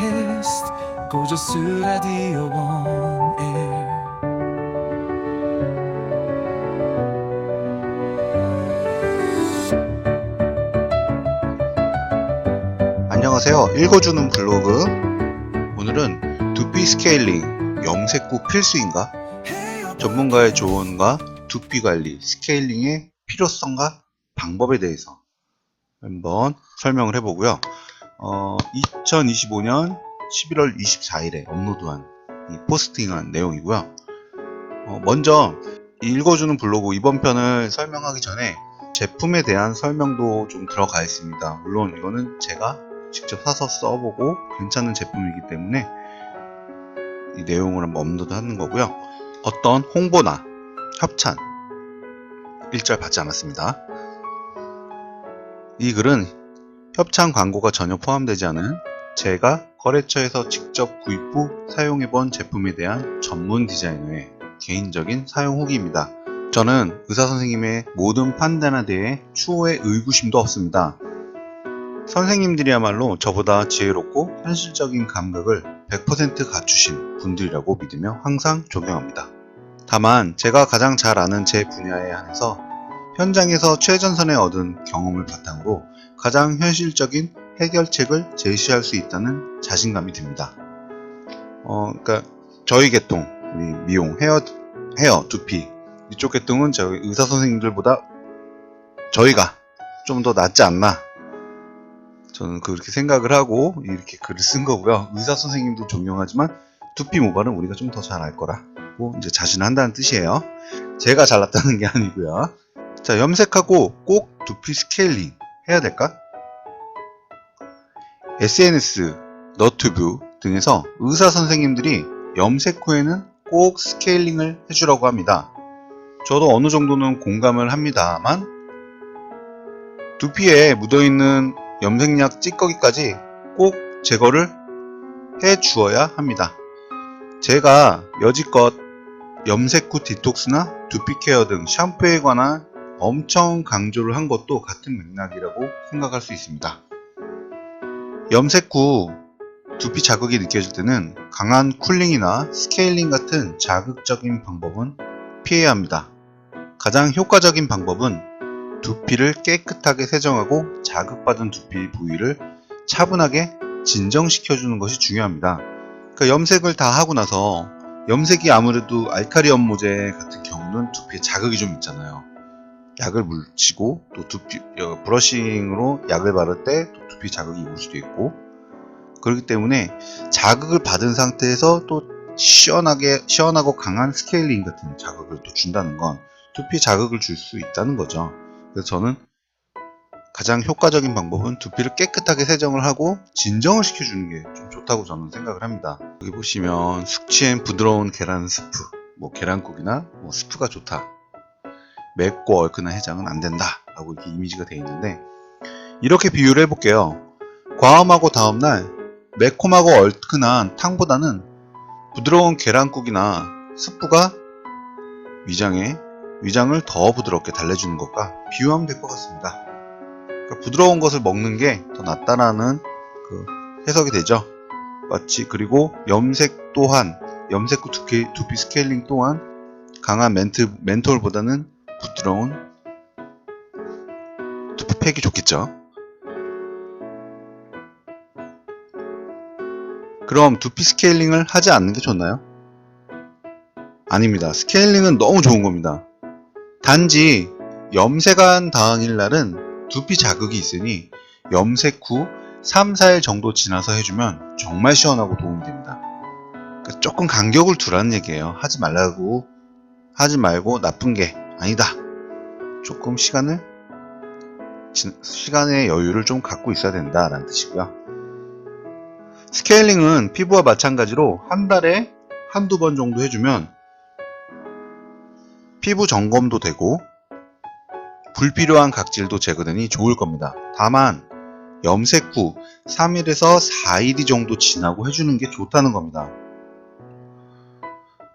kissed 고저스 라디오 원에 안녕하세요. 읽어주는 블로그. 오늘은 두피 스케일링 염색 후 필수인가? 전문가의 조언과 두피 관리, 스케일링의 필요성과 방법에 대해서 한번 설명을 해보고요. 어, 2025년 11월 24일에 업로드한 이 포스팅한 내용이고요. 어, 먼저 이 읽어주는 블로그 이번 편을 설명하기 전에 제품에 대한 설명도 좀 들어가 있습니다. 물론 이거는 제가 직접 사서 써보고 괜찮은 제품이기 때문에 이 내용을 한번 업로드 하는 거고요. 어떤 홍보나 협찬 일절 받지 않았습니다. 이 글은 협찬 광고가 전혀 포함되지 않은 제가 거래처에서 직접 구입 후 사용해본 제품에 대한 전문 디자이너의 개인적인 사용 후기입니다. 저는 의사 선생님의 모든 판단에 대해 추후에 의구심도 없습니다. 선생님들이야말로 저보다 지혜롭고 현실적인 감각을 100% 갖추신 분들이라고 믿으며 항상 존경합니다. 다만 제가 가장 잘 아는 제 분야에 한해서 현장에서 최전선에 얻은 경험을 바탕으로 가장 현실적인 해결책을 제시할 수 있다는 자신감이 듭니다. 어, 그러니까 저희 계통, 미용, 헤어, 헤어, 두피 이쪽 계통은 저희 의사 선생님들보다 저희가 좀 더 낫지 않나 저는 그렇게 생각을 하고 이렇게 글을 쓴 거고요. 의사 선생님도 존경하지만 두피 모발은 우리가 좀 더 잘 알 거라고 이제 자신한다는 뜻이에요. 제가 잘났다는 게 아니고요. 자, 염색하고 꼭 두피 스케일링 해야 될까? SNS, 너튜브 등에서 의사 선생님들이 염색 후에는 꼭 스케일링을 해주라고 합니다. 저도 어느 정도는 공감을 합니다만 두피에 묻어있는 염색약 찌꺼기까지 꼭 제거를 해 주어야 합니다. 제가 여지껏 염색 후 디톡스나 두피 케어 등 샴푸에 관한 엄청 강조를 한 것도 같은 맥락이라고 생각할 수 있습니다. 염색 후 두피 자극이 느껴질 때는 강한 쿨링이나 스케일링 같은 자극적인 방법은 피해야 합니다. 가장 효과적인 방법은 두피를 깨끗하게 세정하고 자극받은 두피 부위를 차분하게 진정시켜주는 것이 중요합니다. 그러니까 염색을 다 하고 나서 염색이 아무래도 알카리 연모제 같은 경우는 두피에 자극이 좀 있잖아요. 약을 묻히고 또 두피 어, 브러싱으로 약을 바를 때 또 두피 자극이 올 수도 있고 그렇기 때문에 자극을 받은 상태에서 또 시원하게 시원하고 강한 스케일링 같은 자극을 또 준다는 건 두피 자극을 줄 수 있다는 거죠. 그래서 저는 가장 효과적인 방법은 두피를 깨끗하게 세정을 하고 진정을 시켜주는 게 좀 좋다고 저는 생각을 합니다. 여기 보시면 숙취엔 부드러운 계란 스프, 뭐 계란국이나 뭐 스프가 좋다. 맵고 얼큰한 해장은 안 된다. 라고 이렇게 이미지가 되어 있는데 이렇게 비유를 해볼게요. 과음하고 다음날 매콤하고 얼큰한 탕보다는 부드러운 계란국이나 스프가 위장에 위장을 더 부드럽게 달래주는 것과 비유하면 될 것 같습니다. 그러니까 부드러운 것을 먹는 게 더 낫다라는 그 해석이 되죠. 마치 그리고 염색 또한 염색 후 두피, 두피 스케일링 또한 강한 멘트, 멘톨보다는 부드러운 두피팩이 좋겠죠. 그럼 두피 스케일링을 하지 않는 게 좋나요? 아닙니다. 스케일링은 너무 좋은 겁니다. 단지 염색한 당일 날은 두피 자극이 있으니 염색 후 3, 4일 정도 지나서 해주면 정말 시원하고 도움이 됩니다. 그러니까 조금 간격을 두라는 얘기예요. 하지 말라고 하지 말고 나쁜 게 아니다. 조금 시간을 지- 시간의 여유를 좀 갖고 있어야 된다라는 뜻이고요. 스케일링은 피부와 마찬가지로 한 달에 한두 번 정도 해주면 피부 점검도 되고 불필요한 각질도 제거되니 좋을 겁니다. 다만 염색 후 3일에서 4일이 정도 지나고 해주는 게 좋다는 겁니다.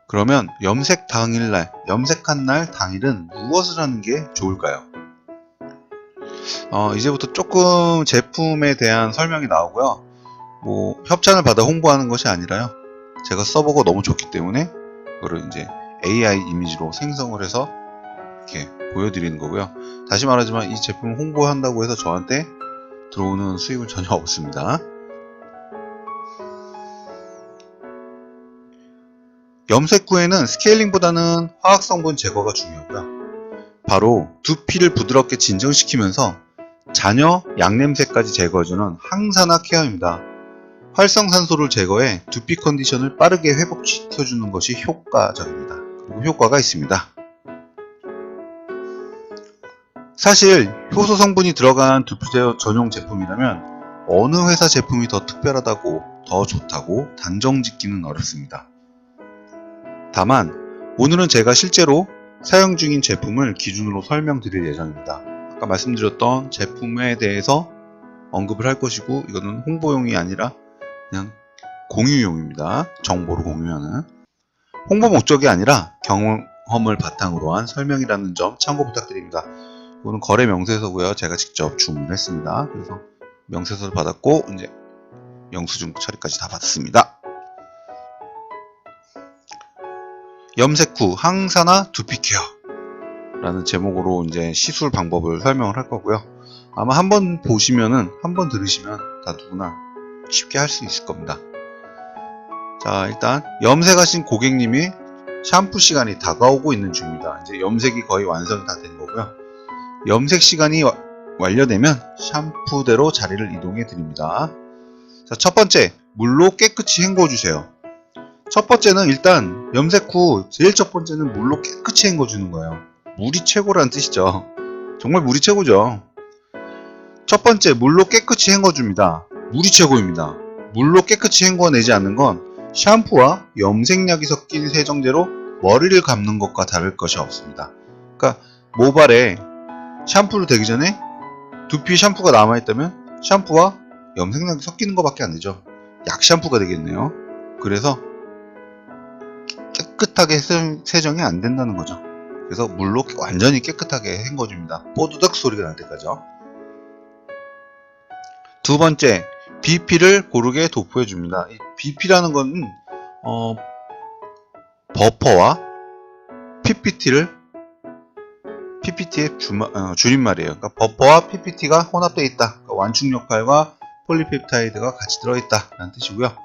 그러면 염색 당일날, 염색한 날 당일은 무엇을 하는 게 좋을까요? 어, 이제부터 조금 제품에 대한 설명이 나오고요. 뭐 협찬을 받아 홍보하는 것이 아니라요. 제가 써보고 너무 좋기 때문에 그거를 이제 AI 이미지로 생성을 해서 이렇게 보여드리는 거고요. 다시 말하지만 이 제품을 홍보한다고 해서 저한테 들어오는 수익은 전혀 없습니다. 염색 후에는 스케일링보다는 화학 성분 제거가 중요하고요. 바로 두피를 부드럽게 진정시키면서 잔여 양냄새까지 제거해주는 항산화 케어입니다. 활성산소를 제거해 두피 컨디션을 빠르게 회복시켜주는 것이 효과적입니다. 그리고 효과가 있습니다. 사실 효소 성분이 들어간 두피 제어 전용 제품이라면 어느 회사 제품이 더 특별하다고 더 좋다고 단정 짓기는 어렵습니다. 다만 오늘은 제가 실제로 사용 중인 제품을 기준으로 설명드릴 예정입니다. 아까 말씀드렸던 제품에 대해서 언급을 할 것이고 이거는 홍보용이 아니라 그냥 공유용입니다. 정보를 공유하는 홍보 목적이 아니라 경험을 바탕으로 한 설명이라는 점 참고 부탁드립니다. 이거는 거래 명세서고요. 제가 직접 주문을 했습니다. 그래서 명세서를 받았고 이제 영수증 처리까지 다 받았습니다. 염색 후 항산화 두피 케어 라는 제목으로 이제 시술 방법을 설명을 할 거고요. 아마 한번 보시면은 한번 들으시면 다 누구나 쉽게 할 수 있을 겁니다. 자, 일단 염색하신 고객님이 샴푸 시간이 다가오고 있는 중입니다. 이제 염색이 거의 완성이 다 된 거고요. 염색 시간이 와- 완료되면 샴푸대로 자리를 이동해 드립니다. 자, 첫 번째, 물로 깨끗이 헹궈 주세요. 첫 번째는 일단 염색 후 제일 첫 번째는 물로 깨끗이 헹궈 주는 거예요. 물이 최고라는 뜻이죠. 정말 물이 최고죠. 첫 번째, 물로 깨끗이 헹궈 줍니다. 물이 최고입니다. 물로 깨끗이 헹궈내지 않는 건 샴푸와 염색약이 섞인 세정제로 머리를 감는 것과 다를 것이 없습니다. 그러니까 모발에 샴푸를 대기 전에 두피 샴푸가 남아있다면 샴푸와 염색약이 섞이는 것밖에 안 되죠. 약 샴푸가 되겠네요. 그래서 깨끗하게 세정- 세정이 안 된다는 거죠. 그래서 물로 완전히 깨끗하게 헹궈줍니다. 뽀드득 소리가 날 때까지요. 두 번째, BP를 고르게 도포해 줍니다. 이 BP라는 건 어, 버퍼와 PPT를 PPT의 주, 어, 줄임말이에요. 그러니까 버퍼와 PPT가 혼합되어 있다. 그러니까 완충 역할과 폴리펩타이드가 같이 들어있다. 라는 뜻이고요.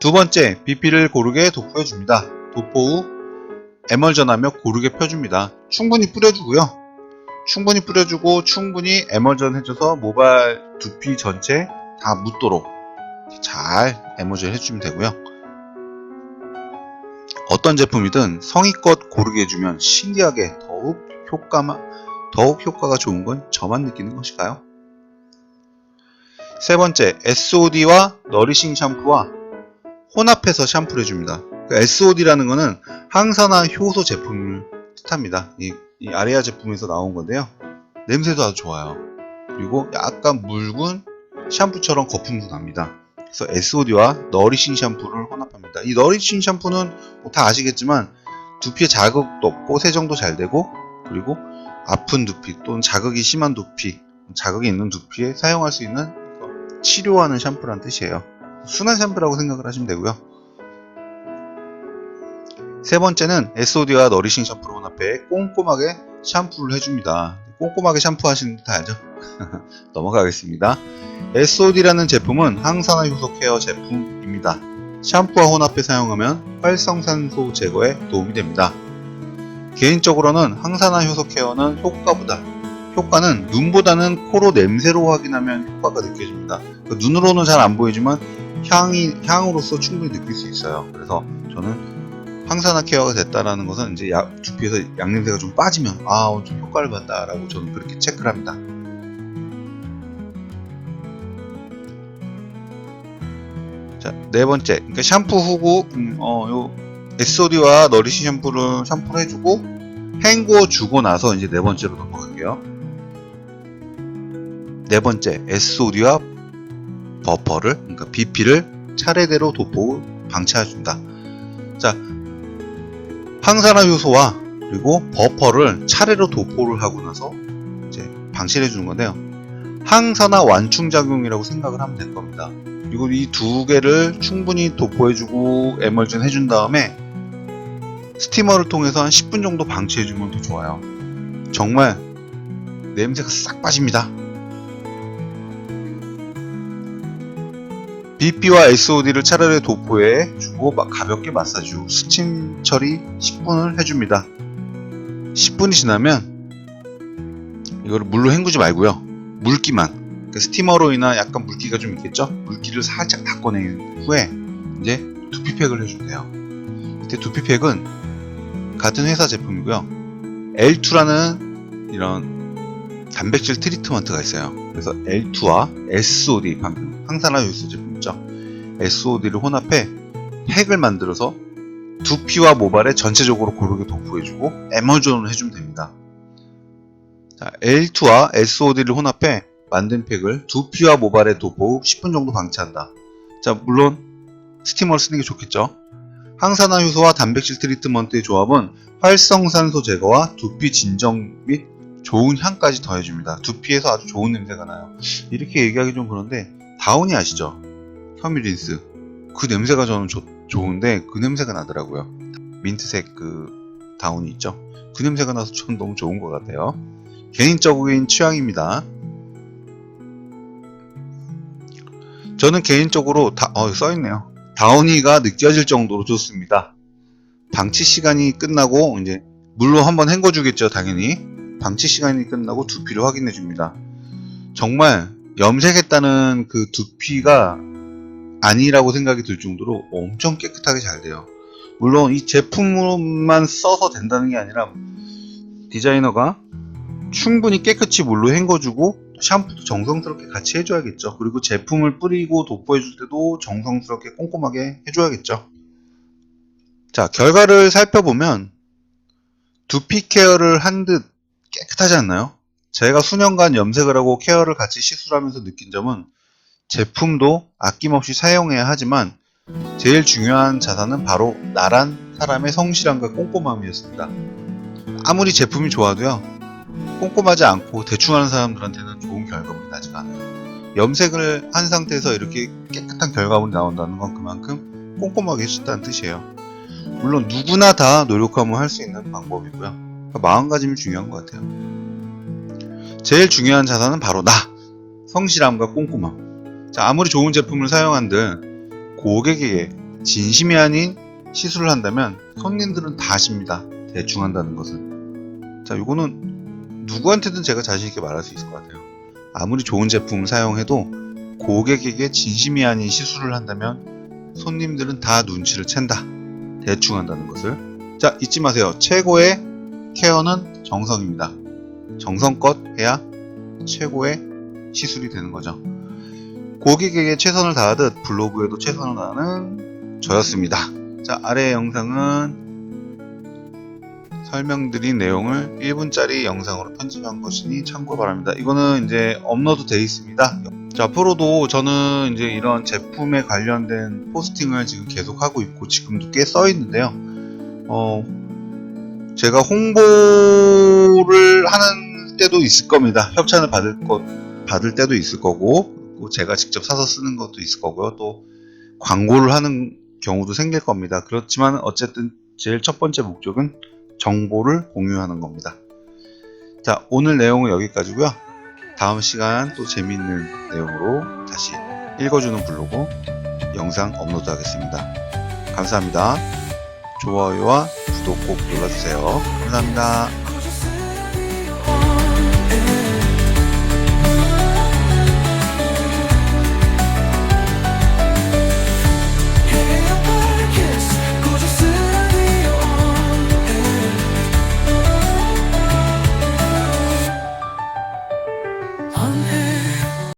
두 번째, BP를 고르게 도포해 줍니다. 도포 후 에멀전하며 고르게 펴줍니다. 충분히 뿌려주고요. 충분히 뿌려주고 충분히 에멀전 해줘서 모발 두피 전체 다 묻도록 잘 에멀전 해주면 되고요. 어떤 제품이든 성의껏 고르게 해주면 신기하게 더욱 효과만 더욱 효과가 좋은 건 저만 느끼는 것일까요? 세 번째, SOD와 너리싱 샴푸와 혼합해서 샴푸를 해줍니다. 그 SOD라는 거는 항산화 효소 제품을 뜻합니다. 이, 이 아레아 제품에서 나온 건데요. 냄새도 아주 좋아요. 그리고 약간 묽은 샴푸처럼 거품도 납니다. 그래서 SOD와 너리싱 샴푸를 혼합합니다. 이 너리싱 샴푸는 뭐 다 아시겠지만 두피에 자극도 없고 세정도 잘 되고 그리고 아픈 두피 또는 자극이 심한 두피, 자극이 있는 두피에 사용할 수 있는 치료하는 샴푸란 뜻이에요. 순한 샴푸라고 생각을 하시면 되고요. 세 번째는 SOD와 너리싱 샴푸를 혼합해 꼼꼼하게 샴푸를 해줍니다. 꼼꼼하게 샴푸하시는 거다 알죠? 넘어가겠습니다. SOD라는 제품은 항산화 효소 케어 제품입니다. 샴푸와 혼합해 사용하면 활성산소 제거에 도움이 됩니다. 개인적으로는 항산화 효소 케어는 효과보다 효과는 눈보다는 코로 냄새로 확인하면 효과가 느껴집니다. 그 눈으로는 잘 안 보이지만 향이 향으로서 충분히 느낄 수 있어요. 그래서 저는 항산화 케어가 됐다라는 것은 이제 야- 두피에서 양냄새가 좀 빠지면 아, 오늘 좀 효과를 봤다라고 저는 그렇게 체크를 합니다. 자, 네 번째. 그러니까 샴푸 후고 음, 어, 요 SOD와 너리시 샴푸를 샴푸를 해주고 헹궈 주고 나서 이제 네 번째로 넘어갈게요. 네 번째, SOD와 버퍼를 그러니까 BP를 차례대로 도포 후 방치해준다. 자, 항산화 효소와 그리고 버퍼를 차례로 도포를 하고 나서 이제 방치를 해주는 건데요. 항산화 완충 작용이라고 생각을 하면 될 겁니다. 이거 이두 개를 충분히 도포해주고 에멀전 해준 다음에 스티머를 통해서 한 10분 정도 방치해주면 더 좋아요. 정말 냄새가 싹 빠집니다. BP와 SOD를 차라리 도포해 주고 막 가볍게 마사지 후 스팀 처리 10분을 해줍니다. 10분이 지나면 이거를 물로 헹구지 말고요. 물기만 그러니까 스티머로 인한 약간 물기가 좀 있겠죠? 물기를 살짝 닦아낸 후에 이제 두피팩을 해주면 돼요. 이때 두피팩은 같은 회사 제품이고요. L2라는 이런 단백질 트리트먼트가 있어요. 그래서 L2와 SOD 방금 항산화 효소 제품 있죠. SOD를 혼합해 팩을 만들어서 두피와 모발에 전체적으로 고르게 도포해주고 에머존을 해주면 됩니다. 자, L2와 SOD를 혼합해 만든 팩을 두피와 모발에 도포 후 10분 정도 방치한다. 자, 물론 스티머를 쓰는 게 좋겠죠. 항산화 효소와 단백질 트리트먼트의 조합은 활성산소 제거와 두피 진정 및 좋은 향까지 더해줍니다. 두피에서 아주 좋은 냄새가 나요. 이렇게 얘기하기 좀 그런데 다운이 아시죠? 혐유린스. 그 냄새가 저는 좋- 좋은데 그 냄새가 나더라고요. 민트색 그 다운이 있죠? 그 냄새가 나서 전 너무 좋은 것 같아요. 개인적인 취향입니다. 저는 개인적으로 다, 어, 써있네요. 다운이가 느껴질 정도로 좋습니다. 방치 시간이 끝나고 이제 물로 한번 헹궈주겠죠, 당연히. 방치 시간이 끝나고 두피를 확인해 줍니다. 정말 염색했다는 그 두피가 아니라고 생각이 들 정도로 엄청 깨끗하게 잘 돼요. 물론 이 제품만 써서 된다는 게 아니라 디자이너가 충분히 깨끗이 물로 헹궈주고 샴푸도 정성스럽게 같이 해줘야겠죠. 그리고 제품을 뿌리고 도포해줄 때도 정성스럽게 꼼꼼하게 해줘야겠죠. 자, 결과를 살펴보면 두피 케어를 한 듯 깨끗하지 않나요? 제가 수년간 염색을 하고 케어를 같이 시술 하면서 느낀 점은 제품도 아낌없이 사용해야 하지만 제일 중요한 자산은 바로 나란 사람의 성실함과 꼼꼼함이었습니다. 아무리 제품이 좋아도요, 꼼꼼하지 않고 대충 하는 사람들한테는 좋은 결과물이 나지가 않아요. 염색을 한 상태에서 이렇게 깨끗한 결과물이 나온다는 건 그만큼 꼼꼼하게 해줬다는 뜻이에요. 물론 누구나 다 노력하면 할 수 있는 방법이고요. 마음가짐이 중요한 것 같아요. 제일 중요한 자산은 바로 나! 성실함과 꼼꼼함. 자, 아무리 좋은 제품을 사용한들 고객에게 진심이 아닌 시술을 한다면 손님들은 다 아십니다. 대충 한다는 것을. 자, 이거는 누구한테든 제가 자신있게 말할 수 있을 것 같아요. 아무리 좋은 제품을 사용해도 고객에게 진심이 아닌 시술을 한다면 손님들은 다 눈치를 챈다. 대충 한다는 것을. 자, 잊지 마세요. 최고의 케어는 정성입니다. 정성껏 해야 최고의 시술이 되는 거죠. 고객에게 최선을 다하듯 블로그에도 최선을 다하는 저였습니다. 자, 아래 영상은 설명드린 내용을 1분짜리 영상으로 편집한 것이니 참고 바랍니다. 이거는 이제 업로드 돼 있습니다. 자, 앞으로도 저는 이제 이런 제품에 관련된 포스팅을 지금 계속 하고 있고 지금도 꽤 써 있는데요. 어, 제가 홍보를 하는 때도 있을 겁니다. 협찬을 받을 것 받을 때도 있을 거고 또 제가 직접 사서 쓰는 것도 있을 거고요. 또 광고를 하는 경우도 생길 겁니다. 그렇지만 어쨌든 제일 첫 번째 목적은 정보를 공유하는 겁니다. 자, 오늘 내용은 여기까지고요. 다음 시간 또 재미있는 내용으로 다시 읽어주는 블로그 영상 업로드 하겠습니다. 감사합니다. 좋아요와 구독 꼭 눌러주세요. 감사합니다.